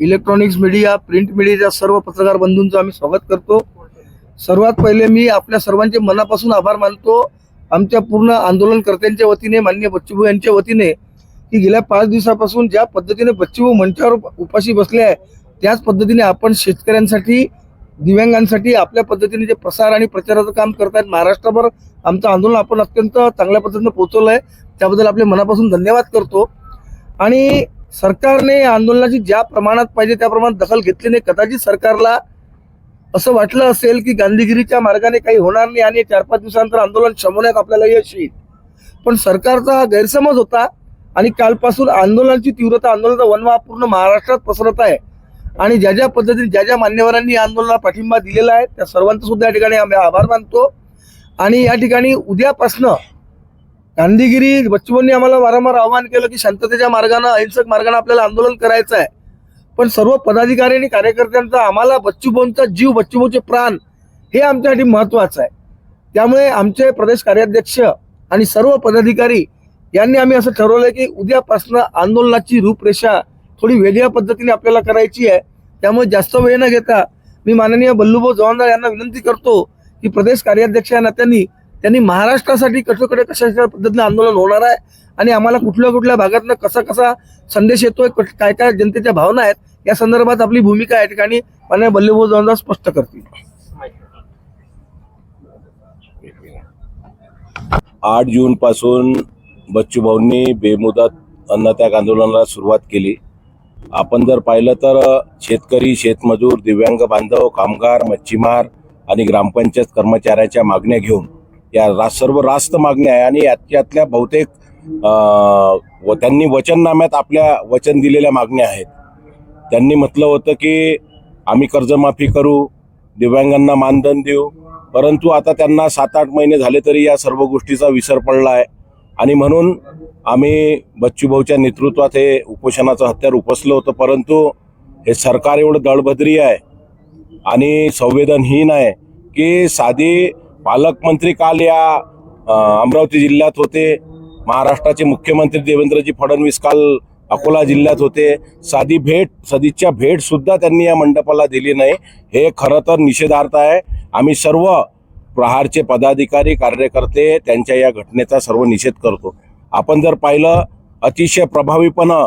Electronics media print मीडियाच्या सर्व पत्रकार बंधूंचं आम्ही स्वागत करतो. सर्वात पहिले मी आपल्या सर्वांचे मनापासून आभार मानतो. आमच्या पूर्ण आंदोलनकर्त्यांच्या वतीने माननीय बच्चूभाऊ यांच्या वतीने की गेल्या पाच दिवसापासून ज्या पद्धतीने बच्चूभाऊ मंचावर उपाशी बसले आहे त्याच पद्धतीने आपण शेतकऱ्यांसाठी दिव्यांगांसाठी आपल्या पद्धतीने जे प्रसार आणि प्रचाराचं काम करतायत महाराष्ट्रभर आमचं आंदोलन आपण अत्यंत चांगल्या पद्धतीनं पोहोचवलं आहे त्याबद्दल आपले मनापासून धन्यवाद करतो. आणि सरकारने या आंदोलनाची ज्या प्रमाणात पाहिजे त्या प्रमाणात दखल घेतली नाही कदाचित सरकारला असं वाटलं असेल की गांधीगिरीच्या मार्गाने काही होणार नाही आणि चार पाच दिवसानंतर आंदोलन शमवण्यात आपल्याला यश येईल. पण सरकारचा हा गैरसमज होता आणि कालपासून आंदोलनाची तीव्रता आंदोलनाचा वनवा पूर्ण महाराष्ट्रात पसरत आहे. आणि ज्या ज्या पद्धतीने ज्या ज्या मान्यवरांनी या आंदोलनाला पाठिंबा दिलेला आहे त्या सर्वांचा सुद्धा या ठिकाणी आम्ही आभार मानतो. आणि या ठिकाणी उद्यापासनं गांधीगिरी बच्चूभाऊंनी आम्हाला वारंवार आवाहन केलं की शांततेच्या मार्गानं अहिंसक मार्गानं आपल्याला आंदोलन करायचं आहे. पण सर्व पदाधिकारी आणि कार्यकर्त्यांचा आम्हाला बच्चूभाऊंचा जीव बच्चूभाऊचे प्राण हे आमच्यासाठी महत्वाचं आहे. त्यामुळे आमचे प्रदेश कार्याध्यक्ष आणि सर्व पदाधिकारी यांनी आम्ही असं ठरवलं की उद्यापासनं आंदोलनाची रूपरेषा थोडी वेगळ्या पद्धतीने आपल्याला करायची आहे. त्यामुळे जास्त वेळ न घेता मी माननीय बल्लूभाऊ जवानदार यांना विनंती करतो की प्रदेश कार्याध्यक्ष या नात्यांनी त्यांनी महाराष्ट्रासाठी कठोकडे कशा कशा पद्धतीनं आंदोलन होणार आहे? आणि आम्हाला कुठल्या कुठल्या भागातनं कसा कसा संदेश येतोय? काय काय जनतेच्या भावना आहेत? या संदर्भात आपली भूमिका या ठिकाणी माननीय बल्लेबो जवळ स्पष्ट करतील. आठ जून पासून बच्चूभाऊंनी बेमुदत अन्नत्याग आंदोलनाला सुरुवात केली. आपण जर पाहिलं तर शेतकरी शेतमजूर दिव्यांग बांधव कामगार मच्छीमार आणि ग्रामपंचायत कर्मचाऱ्याच्या मागण्या घेऊन या रा सर्व रास्त मागण्या आहे आणि याच्यातल्या बहुतेक व त्यांनी वचननाम्यात आपल्या वचन दिलेल्या मागण्या आहेत. त्यांनी म्हटलं होतं की आम्ही कर्जमाफी करू दिव्यांगांना मानधन देऊ परंतु आता त्यांना सात आठ महिने झाले तरी या सर्व गोष्टीचा विसर पडला आहे. आणि म्हणून आम्ही बच्चूभाऊच्या नेतृत्वात हे उपोषणाचं हत्यार उपसलं होतं परंतु हे सरकार एवढं दळभद्री आहे आणि संवेदनहीन आहे की साधी पालकमंत्री काल या अमरावती जिल्ह्यात होते. महाराष्ट्राचे मुख्यमंत्री देवेंद्रजी फडणवीस काल अकोला जिल्ह्यात होते. साधी भेट सदिच्छा भेट सुद्धा त्यांनी या मंडपाला दिली नाही. हे खरं तर निषेधार्थ आहे. आम्ही सर्व प्रहारचे पदाधिकारी कार्यकर्ते त्यांच्या या घटनेचा सर्व निषेध करतो. आपण जर पाहिलं अतिशय प्रभावीपणं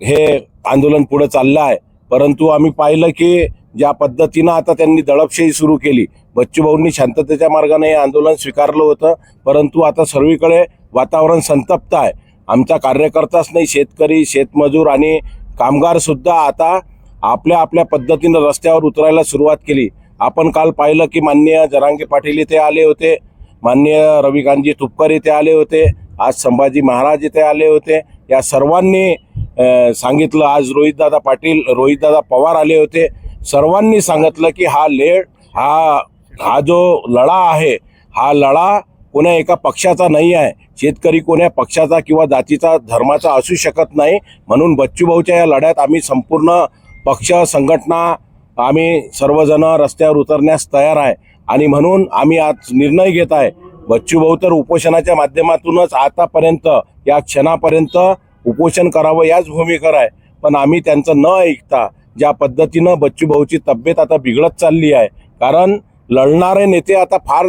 हे आंदोलन पुढे चाललं आहे. परंतु आम्ही पाहिलं की ज्या पद्धतीनं आता त्यांनी दडपशाही सुरू केली बच्चूभाऊंनी शांततेच्या मार्गाने हे आंदोलन स्वीकारलं होतं. परंतु आता सर्वीकडे वातावरण संतप्त आहे. आमचा कार्यकर्ताच नाही शेतकरी शेतमजूर आणि कामगारसुद्धा आता आपल्या आपल्या पद्धतीनं रस्त्यावर उतरायला सुरुवात केली. आपण काल पाहिलं की माननीय जरांगे पाटील इथे आले होते माननीय रविकांतजी तुपकर इथे आले होते आज संभाजी महाराज इथे आले होते. या सर्वांनी सांगितलं आज रोहितदादा पाटील रोहितदादा पवार आले होते. सर्वांनी सांगितलं की हा लेड हा हा जो लढा आहे हा लढा कोण्या एका पक्षाचा नाही आहे. शेतकरी कोण्या पक्षाचा किंवा जातीचा धर्माचा असू शकत नाही. म्हणून बच्चूभाऊच्या या लढ्यात आम्ही संपूर्ण पक्ष संघटना आम्ही सर्वजण रस्त्यावर उतरण्यास तयार आहे. आणि म्हणून आम्ही आज निर्णय घेत आहे. बच्चूभाऊ तर उपोषणाच्या माध्यमातूनच आतापर्यंत या क्षणापर्यंत उपोषण करावं याच भूमिकेवर आहे. पण आम्ही त्यांचं न ऐकता ज्या पद्धतीनं बच्चूभाऊची तब्येत आता बिघडत चालली आहे. कारण लढणारे नेते आता फार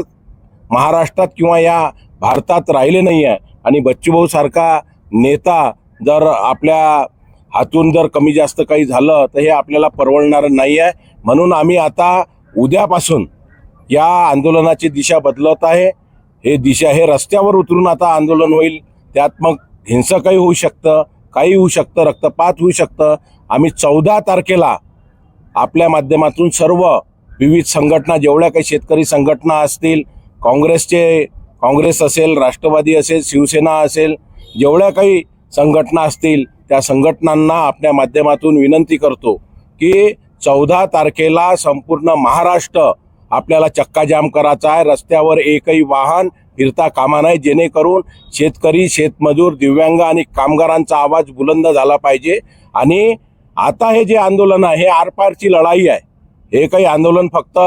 महाराष्ट्रात किंवा या भारतात राहिले नाही आहे आणि बच्चूभाऊ सारखा नेता जर आपल्या हातून जर कमी जास्त काही झालं तर हे आपल्याला परवडणारं नाही आहे म्हणून आम्ही आता उद्यापासून या आंदोलनाची दिशा बदलत आहे. हे दिशा हे रस्त्यावर उतरून आता आंदोलन होईल. त्यात मग हिंसकही होऊ शकतं काही होऊ शकतं रक्तपात होऊ शकतं. आम्ही चौदा तारखेला आपल्या माध्यमातून सर्व विविध संघटना जेवढ्या काही शेतकरी संघटना असतील काँग्रेसचे काँग्रेस असेल राष्ट्रवादी असेल शिवसेना असेल जेवढ्या काही संघटना असतील त्या संघटनांना आपल्या माध्यमातून विनंती करतो की चौदा तारखेला संपूर्ण महाराष्ट्र आपल्याला चक्काजाम करायचा आहे. रस्त्यावर एकही वाहन फिरता कामा नाही जेणेकरून शेतकरी शेतमजूर दिव्यांग आणि कामगारांचा आवाज बुलंद झाला पाहिजे. आणि आता हे जे आंदोलन आहे हे आरपारची लढाई आहे. हे काही आंदोलन फक्त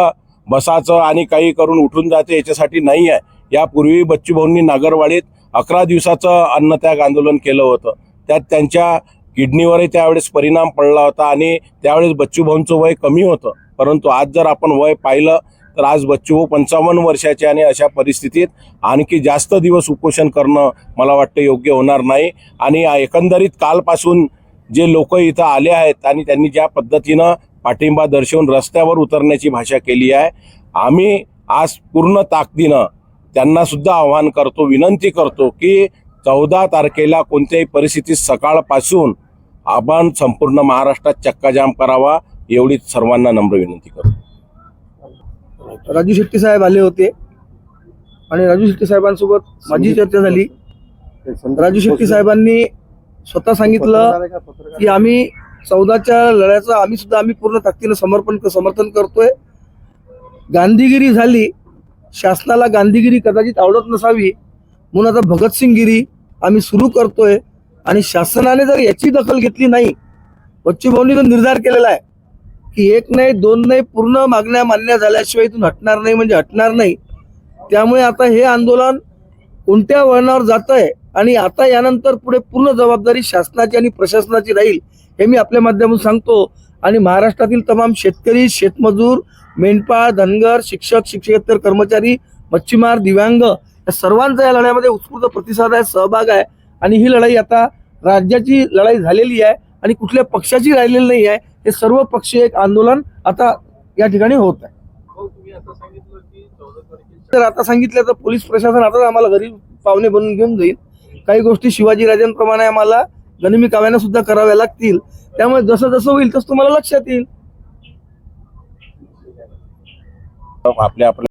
बसाचं आणि काही करून उठून जाते याच्यासाठी नाही आहे. यापूर्वी बच्चूभाऊंनी नागरवाडीत अकरा दिवसाचं अन्नत्याग आंदोलन केलं होतं. त्यात त्यांच्या किडनीवरही त्यावेळेस परिणाम पडला होता आणि त्यावेळेस बच्चूभाऊंचं वय कमी होतं. परंतु आज जर आपण वय पाहिलं तर आज बच्चूभाऊ पंचावन्न वर्षाचे आणि अशा परिस्थितीत आणखी जास्त दिवस उपोषण करणं मला वाटतं योग्य होणार नाही. आणि एकंदरीत कालपासून जे लोक इथं आले आहेत आणि त्यांनी ज्या पद्धतीनं पाठिंबा दर्शवून रस्त्यावर उतरण्याची भाषा केली आहे. आम्ही आज पूर्ण ताकदीनं त्यांना सुद्धा आवाहन करतो विनंती करतो की चौदा तारखेला कोणत्याही परिस्थितीत सकाळपासून आपण संपूर्ण महाराष्ट्रात चक्काजाम करावा एवढीच सर्वांना नम्र विनंती करतो. राजू शेट्टी साहेब आले होते. आणि राजू शेट्टी साहेबांसोबत माझी चर्चा झाली. राजू शेट्टी साहेबांनी स्वतः सांगितलं की आम्ही चौदाच्या लढ्याचं आम्ही सुद्धा आम्ही पूर्ण ताकदीनं समर्पण समर्थन करतोय. गांधीगिरी झाली शासनाला गांधीगिरी कदाचित आवडत नसावी म्हणून आता भगतसिंगगिरी आम्ही सुरू करतोय. आणि शासनाने जर याची दखल घेतली नाही बच्चूभाऊंनी जो निर्धार केलेला आहे की एक नाही दोन नाही पूर्ण मागण्या मान्य झाल्याशिवाय इथून हटणार नाही म्हणजे हटणार नाही. त्यामुळे आता हे आंदोलन कोणत्या वळणावर जात आहे आणि आता यानंतर पुढे पूर्ण जबाबदारी शासनाची आणि प्रशासनाची राहील हे मी आपल्या माध्यमातून सांगतो. आणि महाराष्ट्रातील तमाम शेतकरी शेतमजूर मेंढपाळ धनगर शिक्षक शिक्षकेतर कर्मचारी मच्छीमार दिव्यांग या सर्वांचा या लढ्यामध्ये उत्स्फूर्त प्रतिसाद आहे सहभाग आहे. आणि ही लढाई आता राज्याची लढाई झालेली आहे आणि कुठल्या पक्षाची राहिलेली नाही आहे हे सर्व पक्ष एक आंदोलन आता या ठिकाणी होत आहे. तर आता सांगितलं तर पोलीस प्रशासन आता आम्हाला घरी पाहुणे बनवून घेऊन जाईल. काही गोष्टी शिवाजी राजांप्रमाणे आम्हाला गनिमी काव्यानं सुद्धा कराव्या लागतील. त्यामुळे जसं जसं होईल तसं तुम्हाला लक्षात येईल. आपल्या आपल्या